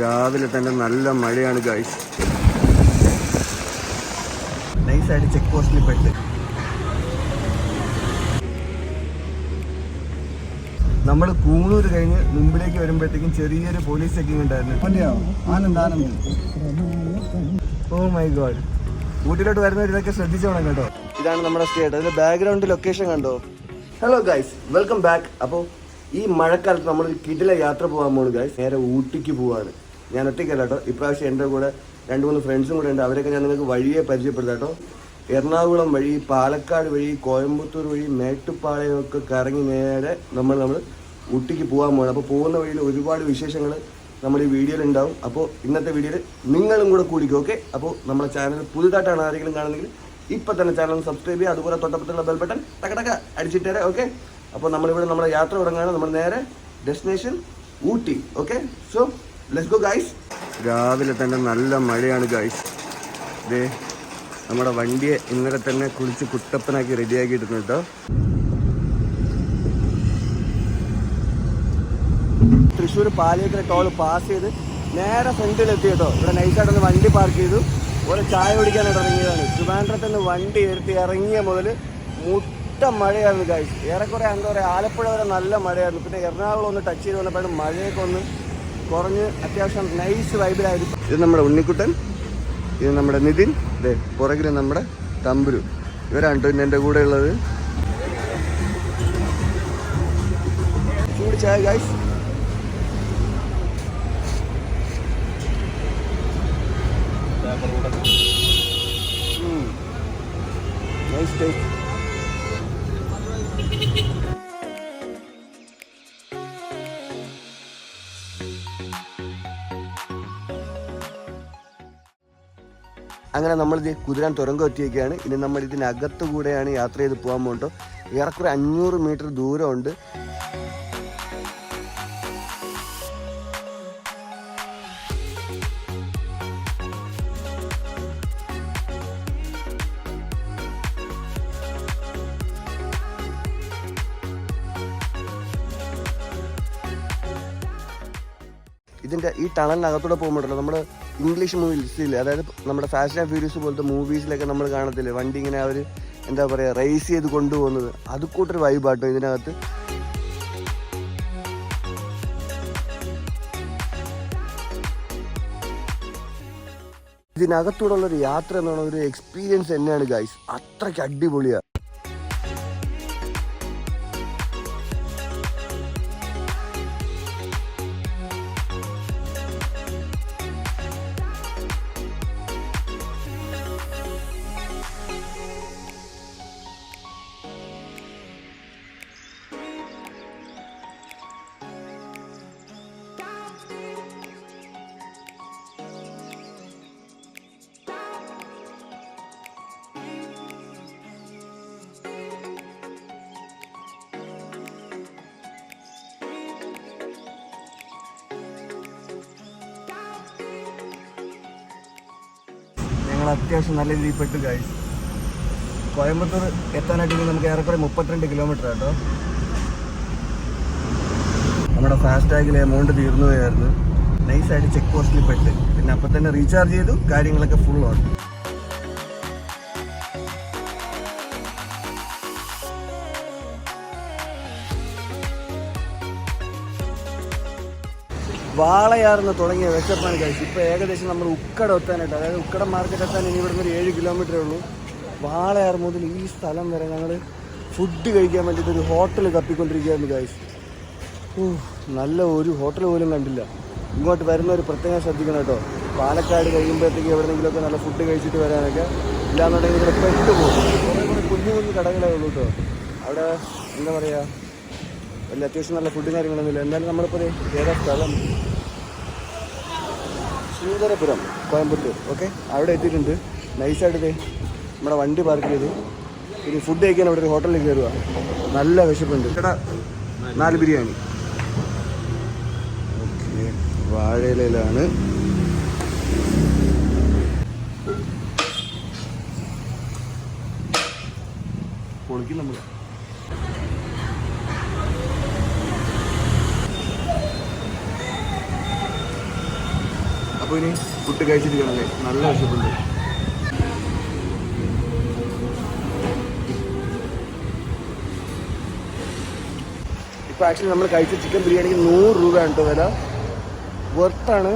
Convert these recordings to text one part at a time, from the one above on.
രാവിലെ തന്നെ നല്ല മഴയാണ് ഗൈസ് നൈസായിട്ട് ചെക്ക് പോസ്റ്റിൽ പെട്ട്. നമ്മൾ കൂണൂർ കഴിഞ്ഞ് മുമ്പിലേക്ക് വരുമ്പോഴത്തേക്കും ചെറിയൊരു പോലീസ് ചെക്കിംഗ് ഉണ്ടായിരുന്നു. Anand Anand. Oh my god ഊട്ടിലോട്ട് വരുന്നവർ ഇതൊക്കെ ശ്രദ്ധിച്ചോണം കേട്ടോ. ഇതാണ് നമ്മുടെ സ്റ്റേറ്റ് അതിന്റെ ബാക്ക്ഗ്രൗണ്ട് ലൊക്കേഷൻ കണ്ടോ? ഹലോ ഗൈസ് വെൽക്കം ബാക്ക് അപ്പോൾ ഈ മഴക്കാലത്ത് നമ്മൾ കിടില യാത്ര പോകാൻ പോകുന്നു ഗൈസ് നേരെ ഊട്ടിക്ക് പോവാണ്. ഞാൻ ഒറ്റയ്ക്കല്ല കേട്ടോ ഇപ്രാവശ്യം എന്റെ കൂടെ രണ്ട് മൂന്ന് ഫ്രണ്ട്സും കൂടെ ഉണ്ട്. അവരൊക്കെ ഞാൻ നിങ്ങൾക്ക് വഴിയെ പരിചയപ്പെടുത്താം കേട്ടോ. എറണാകുളം വഴി പാലക്കാട് വഴി കോയമ്പത്തൂർ വഴി മേട്ടുപ്പാളയം ഒക്കെ കറങ്ങി നേരെ നമ്മൾ നമ്മൾ ഊട്ടിക്ക് പോകാൻ പോകണം അപ്പോൾ പോകുന്ന വഴിയിൽ ഒരുപാട് വിശേഷങ്ങൾ നമ്മുടെ ഈ വീഡിയോയിൽ ഉണ്ടാവും. അപ്പോൾ ഇന്നത്തെ വീഡിയോയിൽ നിങ്ങളും കൂടെ കൂടിക്കും ഓക്കെ? അപ്പോൾ നമ്മുടെ ചാനൽ പുതുതായിട്ടാണ് ആരെങ്കിലും കാണുന്നെങ്കിൽ ഇപ്പം തന്നെ ചാനൽ സബ്സ്ക്രൈബ് ചെയ്യുക. അതുപോലെ തൊട്ടപ്പത്തുള്ള ബെൽ ബട്ടൺ അടിച്ചിട്ട് അടിച്ചിട്ടേരെ ഓക്കെ? അപ്പോൾ നമ്മളിവിടെ നമ്മുടെ യാത്ര തുടങ്ങുകയാണ്. നമ്മൾ നേരെ destination Ooty okay? So let's go guys രാവിലെ തന്നെ നല്ല മഴയാണ് ഗൈസ് ദേ നമ്മുടെ വണ്ടിയെ ഇന്നലെ തന്നെ കുളിച്ച് കുട്ടപ്പനാക്കി റെഡിയാക്കിയിട്ടുണ്ട് കേട്ടോ തൃശ്ശൂർ പാലിയക്കര ടോൾ പാസ് ചെയ്ത് നേരെ ഫ്രണ്ടിൽ എത്തി കേട്ടോ ഇവിടെ നൈസായിട്ടൊന്ന് വണ്ടി പാർക്ക് ചെയ്തു. ഒരു ചായ കുടിക്കാനായിട്ട് ഇറങ്ങിയതാണ് ട്രിവാൻഡ്രത്ത് നിന്ന് വണ്ടി എടുത്ത് ഇറങ്ങിയ മുതൽ മുട്ട മഴയായിരുന്നു കാഴ്ച ഏറെക്കുറെ എന്താ പറയുക ആലപ്പുഴ വരെ നല്ല മഴയായിരുന്നു. പിന്നെ എറണാകുളം ഒന്ന് ടച്ച് ചെയ്ത് വന്നപ്പോഴും മഴയൊക്കെ ഒന്ന് കുറഞ്ഞ് അത്യാവശ്യം നൈസ് വൈബിലായിരുന്നു ഇത് നമ്മുടെ ഉണ്ണിക്കുട്ടൻ ഇത് നമ്മുടെ നിതിൻ ദേ പുറകിൽ നമ്മുടെ തമ്പുരു. ഇവരാണ് കേട്ടോ എന്റെ കൂടെ ഉള്ളത്. ചൂട് ചായ ഗൈസ് നൈസ് ടേസ്റ്റ് അങ്ങനെ നമ്മളിത് കുതിരാൻ തുരങ്കം എത്തിയൊക്കെയാണ് ഇനി നമ്മൾ ഇതിനകത്ത് കൂടെയാണ് യാത്ര ചെയ്ത് പോകാൻ പോകുന്നത്. ഏറെക്കുറെ അഞ്ഞൂറ് മീറ്റർ ദൂരമുണ്ട്. ഇതിന്റെ ഈ ടണലിനകത്തൂടെ പോകുമ്പോഴല്ലോ നമ്മൾ ഇംഗ്ലീഷ് മൂവീസിൽ അതായത് നമ്മുടെ ഫാഷൻ ആൻഡ് ഫ്യൂരിയസ് പോലത്തെ മൂവീസിലൊക്കെ നമ്മൾ കാണത്തില്ലേ? വണ്ടി ഇങ്ങനെ അവർ എന്താ പറയുക റേസ് ചെയ്ത് കൊണ്ടുപോകുന്നത്. അത് കൂട്ടൊരു വൈബാട്ടോ ഇതിനകത്ത്. ഇതിനകത്തൂടെ ഉള്ള ഒരു യാത്ര എന്ന് പറയുന്ന ഒരു എക്സ്പീരിയൻസ് തന്നെയാണ് ഗൈസ് അത്രയ്ക്ക് അടിപൊളിയാണ് അത്യാവശ്യം നല്ല രീതിയിൽ പെട്ട് ഗൈസ് കോയമ്പത്തൂർ എത്താനായിട്ട് നമുക്ക് ഏറെക്കുറെ മുപ്പത്തിരണ്ട് കിലോമീറ്റർ കേട്ടോ നമ്മുടെ ഫാസ്റ്റാഗിൽ എമൗണ്ട് തീർന്നു പോയായിരുന്നു. നൈസായിട്ട് ചെക്ക് പോസ്റ്റിൽ പെട്ട്. പിന്നെ അപ്പം തന്നെ റീചാർജ് ചെയ്തു കാര്യങ്ങളൊക്കെ ഫുൾ വാളയാർന്ന് തുടങ്ങിയ വെച്ചപ്പാണ് കഴിച്ചു ഇപ്പോൾ ഏകദേശം നമ്മൾ ഉക്കട എത്താനായിട്ട് അതായത് ഉക്കട മാർക്കറ്റ് എത്താൻ ഇനി ഇവിടുന്ന് ഒരു ഏഴ് കിലോമീറ്ററേ ഉള്ളൂ. വാളയാർ മുതൽ ഈ സ്ഥലം വരെ ഞങ്ങൾ ഫുഡ് കഴിക്കാൻ വേണ്ടിയിട്ട് ഒരു ഹോട്ടൽ തപ്പിക്കൊണ്ടിരിക്കുകയായിരുന്നു ഓ നല്ല ഒരു ഹോട്ടൽ പോലും കണ്ടില്ല. ഇങ്ങോട്ട് വരുന്ന ഒരു പ്രത്യേകം ശ്രദ്ധിക്കണം കേട്ടോ. പാലക്കാട് കഴിയുമ്പോഴത്തേക്ക് എവിടെയെങ്കിലുമൊക്കെ നല്ല ഫുഡ് കഴിച്ചിട്ട് വരാനൊക്കെ. ഇല്ലാന്നുണ്ടെങ്കിൽ ഇവിടെ പെട്ടുപോകും. കുറേ കൂടെ കുഞ്ഞു കുഞ്ഞു കടകളേ ഉള്ളൂ കേട്ടോ. അവിടെ എന്താ പറയുക വലിയ അത്യാവശ്യം നല്ല ഫുഡും കാര്യങ്ങളൊന്നുമില്ല. എന്തായാലും നമ്മളിപ്പോൾ ഒരു ഏതാ സ്ഥലം? ശ്രീധരപുരം കോയമ്പത്തൂർ. ഓക്കെ അവിടെ എത്തിയിട്ടുണ്ട്. നൈസായിട്ട് നമ്മുടെ വണ്ടി പാർക്ക് ചെയ്തു. ഇനി ഫുഡ് കഴിക്കാൻ അവിടെ ഒരു ഹോട്ടലിൽ കയറുക. നല്ല വിശപ്പുണ്ട്. ചേട്ടാ നാല് ബിരിയാണി. ഓക്കെ വാഴയിലാണ് പൊളിക്കും നമ്മൾ ഇനി ഫുഡ് കഴിച്ചിരിക്കണല്ലേ നല്ല വിശപ്പുണ്ട് ഇപ്പോൾ ആക്ച്വലി നമ്മൾ കഴിച്ച ചിക്കൻ ബിരിയാണിക്ക് നൂറ് രൂപയാണ് കേട്ടോ വില. വെർത്താണ്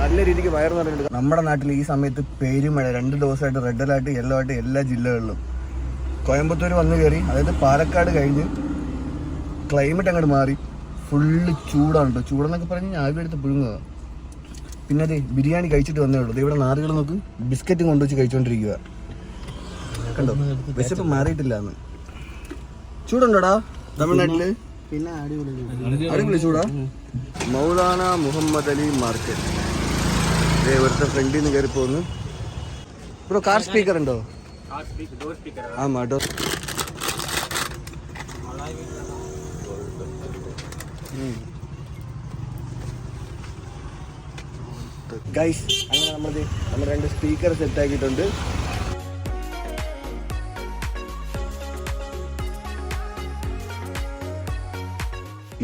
നല്ല രീതിക്ക് വയറ് നിറഞ്ഞിട്ട് നമ്മുടെ നാട്ടിൽ ഈ സമയത്ത് പെരുമഴ രണ്ട് ദിവസമായിട്ട് റെഡ് അലർട്ട് യെല്ലോ ആയിട്ട് എല്ലാ ജില്ലകളിലും. കോയമ്പത്തൂർ വന്നു കയറി അതായത് പാലക്കാട് കഴിഞ്ഞ് ക്ലൈമറ്റ് അങ്ങോട്ട് മാറി. ഫുള്ള് ചൂടാണ് കേട്ടോ ചൂടെന്നൊക്കെ പറഞ്ഞ് ഞാൻ എടുത്ത് പുഴുങ്ങുക പിന്നെ അതെ ബിരിയാണി കഴിച്ചിട്ട് വന്നേ ഉള്ളൂ. ഇവിടെ നാറുകൾ നോക്ക്. ബിസ്ക്കറ്റും കൊണ്ടുവച്ച് കഴിച്ചുകൊണ്ടിരിക്കുക കണ്ടോ? വിശപ്പ് മാറിയിട്ടില്ല എന്ന് ചൂടുണ്ടോടാ? തമിഴ്നാട്ടിൽ? പിന്നെ അടിപൊളി ചൂടാ. മൗലാന മുഹമ്മദ് അലി മാർക്കറ്റ്. ഇവിടുത്തെ ഫ്രണ്ടിൽ നിന്ന് കയറി പോകുന്നു ബ്രോ കാർ സ്പീക്കർ ഉണ്ടോ? ആമാ ഡോർ ഗൈസ് അങ്ങനെ നമ്മൾ നമ്മൾ രണ്ട് സ്പീക്കർ സെറ്റ് ആക്കിയിട്ടുണ്ട്.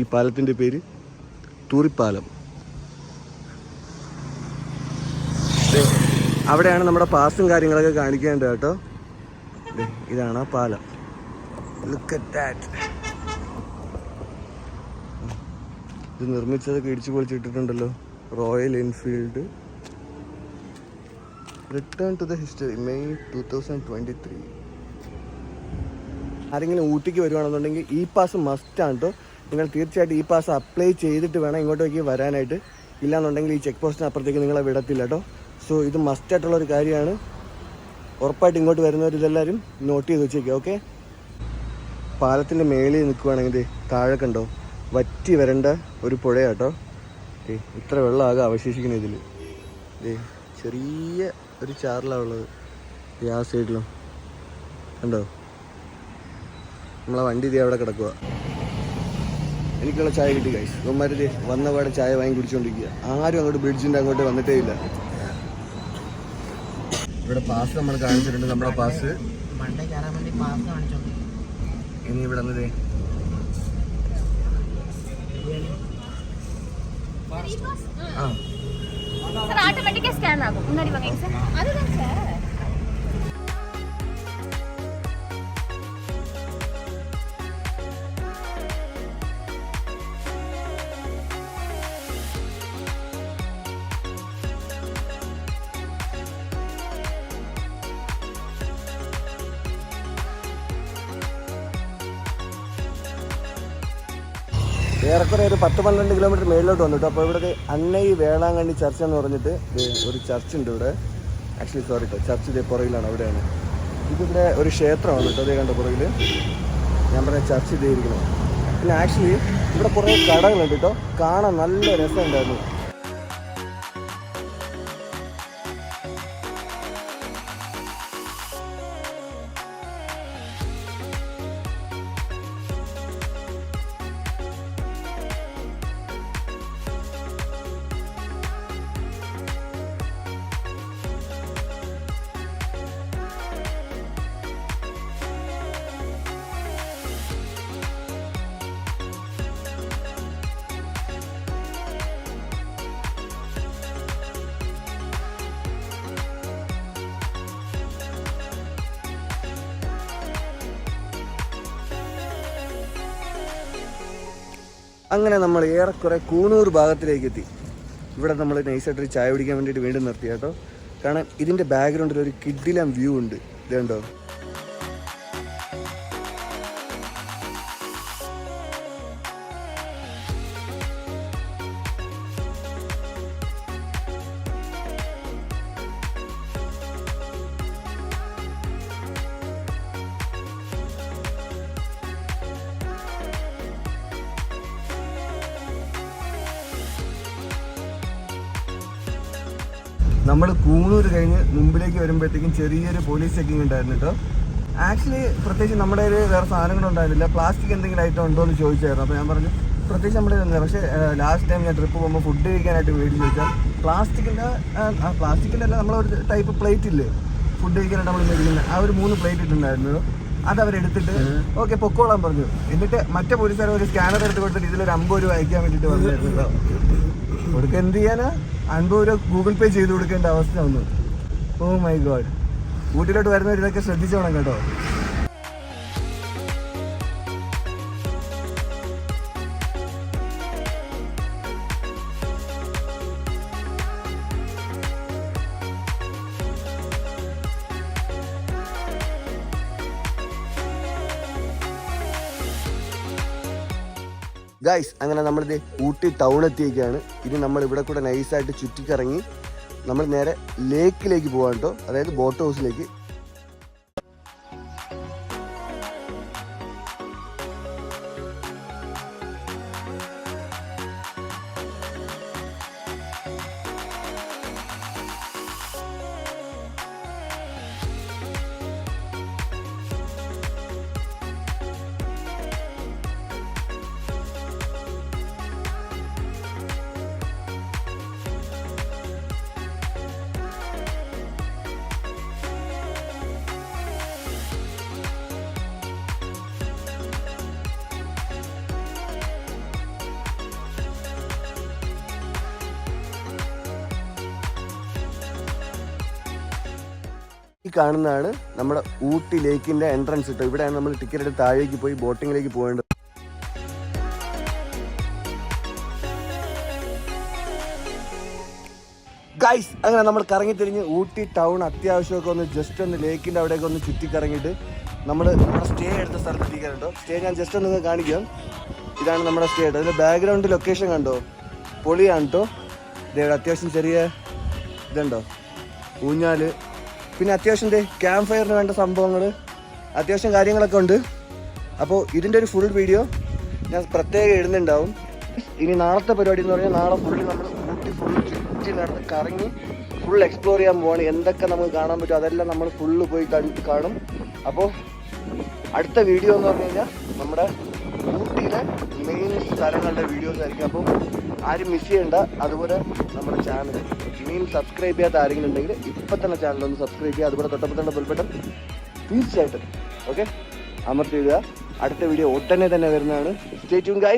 ഈ പാലത്തിന്റെ പേര് തൂറിപ്പാലം. അവിടെയാണ് നമ്മുടെ പാസും കാര്യങ്ങളൊക്കെ കാണിക്കേണ്ടത് കേട്ടോ. ഇതാണ് ആ പാലം. ലുക്ക് ദാറ്റ് ഇത് നിർമ്മിച്ചതൊക്കെ ഇടിച്ചു പൊളിച്ചിട്ടിട്ടുണ്ടല്ലോ. Royal Enfield return to the history May two thousand twenty three ആരെങ്കിലും ഊട്ടിക്ക് വരുവാണെന്നുണ്ടെങ്കിൽ ഈ പാസ് മസ്റ്റാണ് കേട്ടോ നിങ്ങൾ തീർച്ചയായിട്ടും ഈ പാസ് അപ്ലൈ ചെയ്തിട്ട് വേണം ഇങ്ങോട്ടേക്ക് വരാനായിട്ട്. ഇല്ലാന്നുണ്ടെങ്കിൽ ഈ ചെക്ക് പോസ്റ്റിന് അപ്പുറത്തേക്ക് നിങ്ങളെ വിടത്തില്ല കേട്ടോ സോ ഇത് മസ്റ്റായിട്ടുള്ള ഒരു കാര്യമാണ്. ഉറപ്പായിട്ട് ഇങ്ങോട്ട് വരുന്നവർ ഇതെല്ലാവരും നോട്ട് ചെയ്ത് വെച്ചേക്കുക ഓക്കെ പാലത്തിന്റെ മേളിൽ നിൽക്കുവാണെങ്കിൽ താഴെ കണ്ടോ? വറ്റി വരേണ്ട ഒരു പുഴയാട്ടോ ഇത്ര വെള്ളമാകെ അവശേഷിക്കുന്നത് ഇതിൽ ദേ ചെറിയ ഒരു ചാറിലാണ് ഉള്ളത്. ആ സൈഡിലും. കണ്ടോ? നമ്മളെ വണ്ടി ഇതേ അവിടെ കിടക്കുക എനിക്കുള്ള ചായ കിട്ടി കൈസ് ഇവന്മാര് വന്ന പാടെ ചായ വാങ്ങി കുടിച്ചോണ്ടിരിക്കുക ആരും അങ്ങോട്ട് ബ്രിഡ്ജിന്റെ അങ്ങോട്ട് വന്നിട്ടേ ഇല്ല. ഇവിടെ പാസ് നമ്മൾ കാണിച്ചിട്ടുണ്ട് നമ്മുടെ പാസ്. ഇനി ഇവിടെ വന്നതേ ആ ഏറെക്കുറെ ഒരു പത്ത് പന്ത്രണ്ട് കിലോമീറ്റർ മേളിലോട്ട് വന്നിട്ട് അപ്പോൾ ഇവിടെ അന്നൈ വേളാങ്കണ്ണി ചർച്ച് എന്ന് പറഞ്ഞിട്ട് ഒരു ചർച്ച് ഉണ്ട് ഇവിടെ. ആക്ച്വലി സോറി കേട്ടോ ചർച്ച് ഇതേ പുറകിലാണ് അവിടെയാണ്. ഇതിവിടെ ഒരു ക്ഷേത്രമാണ് കേട്ടോ. അതേ കണ്ട പുറകിൽ ഞാൻ പറഞ്ഞ ചർച്ച് ഇരിക്കുന്നത്. പിന്നെ ആക്ച്വലി ഇവിടെ കുറേ കടകളുണ്ട് കേട്ടോ. കാണാൻ നല്ല രസമുണ്ടായിരുന്നു. അങ്ങനെ നമ്മൾ ഏറെക്കുറെ കൂണൂർ ഭാഗത്തിലേക്ക് എത്തി ഇവിടെ നമ്മൾ നൈസായിട്ട് ഒരു ചായ കുടിക്കാൻ വേണ്ടിയിട്ട് വീണ്ടും നിർത്തി കേട്ടോ. കാരണം ഇതിന്റെ ബാക്ക്ഗ്രൗണ്ടിൽ ഒരു കിഡിലം വ്യൂ ഉണ്ട്. ഇതുണ്ടോ? നമ്മൾ കൂണൂർ കഴിഞ്ഞ് മുമ്പിലേക്ക് വരുമ്പോഴത്തേക്കും ചെറിയൊരു പോലീസ് ചെക്കിംഗ് ഉണ്ടായിരുന്നു കേട്ടോ ആക്ച്വലി പ്രത്യേകിച്ച് നമ്മുടെ ഒരു വേറെ സാധനങ്ങളുണ്ടായിരുന്നില്ല പ്ലാസ്റ്റിക് എന്തെങ്കിലും ഐറ്റം ഉണ്ടോ എന്ന് ചോദിച്ചായിരുന്നു. അപ്പോൾ ഞാൻ പറഞ്ഞു പ്രത്യേകിച്ച് നമ്മുടെ തന്നെ പക്ഷേ ലാസ്റ്റ് ടൈം ഞാൻ ട്രിപ്പ് പോകുമ്പോൾ ഫുഡ് കഴിക്കാനായിട്ട് മേടിച്ച് ചോദിച്ചാൽ പ്ലാസ്റ്റിക്കിന്റെ ആ പ്ലാസ്റ്റിക്കിന്റെ അല്ല നമ്മളൊരു ടൈപ്പ് പ്ലേറ്റ് ഇല്ലേ? ഫുഡ് കഴിക്കാനായിട്ട് നമ്മൾ മേടിക്കുന്നത് ആ ഒരു മൂന്ന് പ്ലേറ്റ് ഇട്ടുണ്ടായിരുന്നു അത് അവരെടുത്തിട്ട് ഓക്കെ പൊക്കോളാൻ പറഞ്ഞു. എന്നിട്ട് മറ്റേ പോലീസുകാർ ഒരു സ്കാനർ എടുത്ത് കൊടുത്തിട്ട് ഇതിലൊരു അമ്പത് രൂപ അയക്കാൻ വേണ്ടിയിട്ട് വന്നിരുന്നു കൊടുക്ക എന്ത് ചെയ്യാനാ? അൻപത് രൂപ ഗൂഗിൾ പേ ചെയ്ത് കൊടുക്കേണ്ട അവസ്ഥ വന്നു. ഓ മൈ ഗോഡ് ഊട്ടിലോട്ട് വരുന്നവരിതൊക്കെ ശ്രദ്ധിച്ചോണം കേട്ടോ. ഗൈസ് അങ്ങനെ നമ്മളിത് ഊട്ടി ടൗൺ എത്തിയേക്കാണ് ഇനി നമ്മൾ ഇവിടെ കൂടെ നൈസായിട്ട് ചുറ്റിക്കറങ്ങി നമ്മൾ നേരെ ലേക്കിലേക്ക് പോകാൻ കേട്ടോ അതായത് ബോട്ട് ഹൗസിലേക്ക് ഈ കാണുന്നതാണ് നമ്മുടെ ഊട്ടി ലേക്കിന്റെ എൻട്രൻസ് കേട്ടോ ഇവിടെയാണ് നമ്മൾ ടിക്കറ്റ് എടുത്ത് താഴേക്ക് പോയി ബോട്ടിങ്ങിലേക്ക് പോകേണ്ടത്. ഗൈസ് അങ്ങനെ നമ്മൾ കറങ്ങി തിരിഞ്ഞ് ഊട്ടി ടൗൺ അത്യാവശ്യമൊക്കെ ഒന്ന് ജസ്റ്റ് ഒന്ന് ലേക്കിന്റെ അവിടെയൊക്കെ ഒന്ന് ചുറ്റിക്കറങ്ങിയിട്ട് നമ്മൾ നമ്മുടെ സ്റ്റേ എടുത്ത സ്ഥലത്ത് എത്തിക്കാറുണ്ടോ സ്റ്റേ ഞാൻ ജസ്റ്റ് ഒന്ന് കാണിക്കാം. ഇതാണ് നമ്മുടെ സ്റ്റേ അതിന്റെ ബാക്ക്ഗ്രൗണ്ട് ലൊക്കേഷൻ കണ്ടോ? പൊളിയാണ് കേട്ടോ ഇതേ അത്യാവശ്യം ചെറിയ ഇതുണ്ടോ? ഊഞ്ഞാൽ. പിന്നെ അത്യാവശ്യം ക്യാമ്പ് ഫയറിന് വേണ്ട സംഭവങ്ങൾ അത്യാവശ്യം കാര്യങ്ങളൊക്കെ ഉണ്ട്. അപ്പോൾ ഇതിന്റെ ഒരു ഫുൾ വീഡിയോ ഞാൻ പ്രത്യേകം ഇടുന്നുണ്ടാവും. ഇനി നാളത്തെ പരിപാടി എന്ന് പറഞ്ഞാൽ നാളെ ഫുള്ള് നമ്മൾ കൂട്ടി ഫുൾ ചുറ്റി നടന്ന് കറങ്ങി ഫുൾ എക്സ്പ്ലോർ ചെയ്യാൻ പോവാണ്. എന്തൊക്കെ നമുക്ക് കാണാൻ പറ്റും അതെല്ലാം നമ്മൾ ഫുള്ള് പോയി കാണും. അപ്പോൾ അടുത്ത വീഡിയോ എന്ന് പറഞ്ഞു കഴിഞ്ഞാൽ നമ്മുടെ ഊട്ടിയിലെ മെയിൻ സ്ഥലങ്ങളുടെ വീഡിയോസ് ആയിരിക്കും. അപ്പോൾ ആരും മിസ് ചെയ്യണ്ട. അതുപോലെ നമ്മുടെ ചാനൽ ഇനിയും സബ്സ്ക്രൈബ് ചെയ്യാത്ത ആരെങ്കിലും ഉണ്ടെങ്കിൽ ഇപ്പം തന്നെ ചാനൽ ഒന്ന് സബ്സ്ക്രൈബ് ചെയ്യുക. അതുപോലെ തൊട്ടപ്പത്തന്നെ ബെൽബട്ടൺ തീർച്ചയായിട്ടും. ഓക്കെ അമർത്തി ചെയ്യുക അടുത്ത വീഡിയോ ഒട്ടനെ തന്നെ വരുന്നതാണ്. Stay tune guys